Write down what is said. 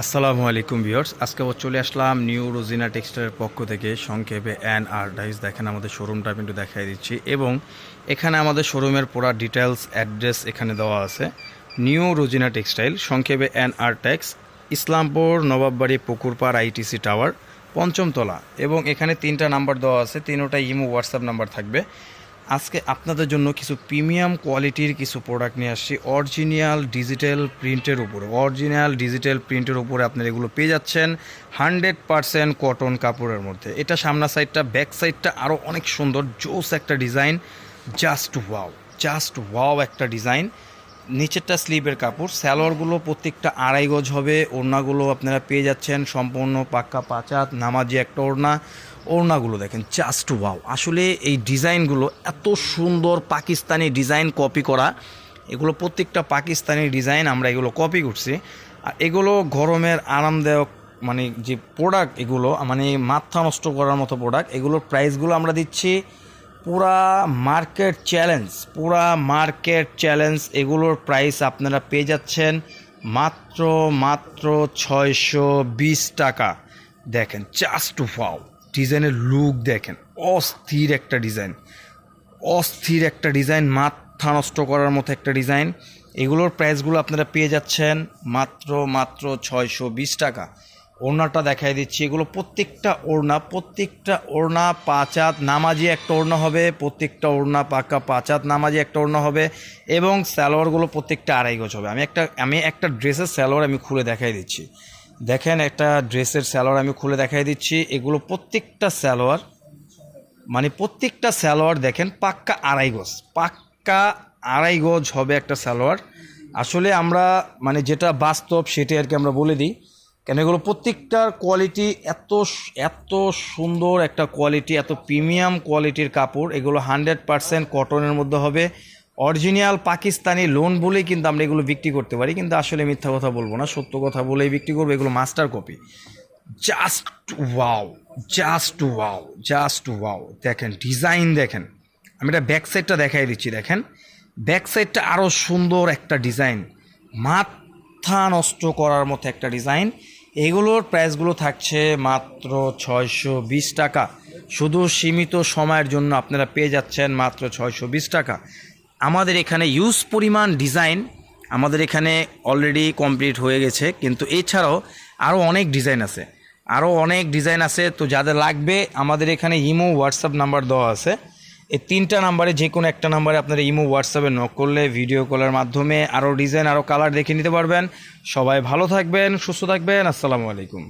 আসসালামু আলাইকুম ভিউয়ার্স। আজকে আবার চলে আসলাম নিউ রোজিনা টেক্সটাইলের পক্ষ থেকে। সংক্ষেপে অ্যান আর্টাইজ দেখেন আমাদের শোরুমটা আমি একটু দেখাই দিচ্ছি। এবং এখানে আমাদের শোরুমের পুরো ডিটেলস অ্যাড্রেস এখানে দেওয়া আছে। নিউ রোজিনা টেক্সটাইল, সংক্ষেপে অ্যান আর্টেক্স ইসলামপুর, নবাববাড়ি, পুকুরপাড়, আইটিসি টাওয়ার, পঞ্চমতলা। এবং এখানে তিনটা নাম্বার দেওয়া আছে, তিনোটা ইমো, হোয়াটসঅ্যাপ নাম্বার থাকবে। আজকে আপনাদের জন্য কিছু প্রিমিয়াম কোয়ালিটির কিছু প্রোডাক্ট নিয়ে আসছি। অরিজিনাল ডিজিটাল প্রিন্টের উপরে। অরিজিনাল ডিজিটাল প্রিন্টের উপরে আপনারা এগুলো পেয়ে যাচ্ছেন হান্ড্রেড পারসেন্ট কটন কাপড়ের মধ্যে। এটা সামনা সাইডটা ব্যাক সাইডটা আরও অনেক সুন্দর, জোস একটা design just wow just wow একটা ডিজাইন নিচেরটা স্লিপের কাপড় স্যালোয়ারগুলো প্রত্যেকটা আড়াই গজ হবে, ওড়নাগুলো আপনারা পেয়ে যাচ্ছেন সম্পূর্ণ পাক্কা পাচাত নামাজি একটা ওড়না। ওড়নাগুলো দেখেন জাস্ট ওয়াও আসলে এই ডিজাইনগুলো এত সুন্দর পাকিস্তানি ডিজাইন কপি করা। এগুলো প্রত্যেকটা পাকিস্তানি ডিজাইন আমরা এগুলো কপি করছি। আর এগুলো গরমের আরামদায়ক মানে যে প্রোডাক্ট এগুলো মানে মাথা নষ্ট করার মতো প্রোডাক্ট এগুলোর প্রাইসগুলো আমরা দিচ্ছি পুরা মার্কেট চ্যালেঞ্জ, পুরা মার্কেট চ্যালেঞ্জ এগুলোর প্রাইস আপনারা পেয়ে যাচ্ছেন মাত্র মাত্র ছয়শো বিশ টাকা। দেখেন জাস্ট ফাও ডিজাইনের লুক দেখেন, অস্থির একটা ডিজাইন। অস্থির একটা ডিজাইন, মাথা নষ্ট করার মতো একটা ডিজাইন। এগুলোর প্রাইসগুলো আপনারা পেয়ে যাচ্ছেন মাত্র মাত্র ছয়শো বিশ টাকা। ওড়নাটা দেখাই দিচ্ছি। এগুলো প্রত্যেকটা ওড়না প্রত্যেকটা ওড়না পাঁচাত নামাজি একটা ওড়না হবে, প্রত্যেকটা ওড়না পাকা পাঁচাত নামাজি একটা ওড়না হবে এবং স্যালোয়ারগুলো প্রত্যেকটা আড়াই গজ হবে। আমি একটা আমি একটা ড্রেসের স্যালোয়ার আমি খুলে দেখাই দিচ্ছি। দেখেন একটা ড্রেসের স্যালোয়ার আমি খুলে দেখাই দিচ্ছি। এগুলো প্রত্যেকটা স্যালোয়ার মানে প্রত্যেকটা সালোয়ার দেখেন পাক্কা আড়াই গজ, পাক্কা আড়াই গজ হবে একটা সালোয়ার। আসলে আমরা মানে যেটা বাস্তব সেটাই আর কি আমরা বলে দিই। কেন এগুলো প্রত্যেকটার কোয়ালিটি এত এত সুন্দর একটা কোয়ালিটি এত প্রিমিয়াম কোয়ালিটির কাপড়। এগুলো হান্ড্রেড পারসেন্ট কটনের মধ্যে হবে। অরিজিনাল পাকিস্তানি লোন বলেই কিন্তু আমরা এগুলো বিক্রি করতে পারি। কিন্তু আসলে মিথ্যা কথা বলব না, সত্য কথা বলেই বিক্রি করব। এগুলো master copy just wow just wow just wow দেখেন ডিজাইন দেখেন। আমি এটা ব্যাক সাইডটা দেখাই দিচ্ছি, দেখেন। ব্যাক সাইডটা আরও সুন্দর একটা ডিজাইন মাথা নষ্ট করার মতো একটা ডিজাইন। এগুলোর প্রাইসগুলো থাকছে মাত্র ছয়শো বিশ টাকা। শুধু সীমিত সময়ের জন্য আপনারা পেয়ে যাচ্ছেন মাত্র ছয়শো বিশ টাকা। আমাদের এখানে ইউজ পরিমাণ ডিজাইন আমাদের এখানে অলরেডি কমপ্লিট হয়ে গেছে। কিন্তু এছাড়াও আরও অনেক ডিজাইন আছে। আরও অনেক ডিজাইন আছে। তো যাদের লাগবে আমাদের এখানে ইমো হোয়াটসঅ্যাপ নাম্বার দেওয়া আছে। এই তিনটা নাম্বারে, যে কোনো একটা নাম্বারে আপনারা ইমো, হোয়াটসঅ্যাপে নক করলে ভিডিও কলের মাধ্যমে আরও ডিজাইন আরও কালার দেখে নিতে পারবেন। সবাই ভালো থাকবেন, সুস্থ থাকবেন, আসসালামু আলাইকুম।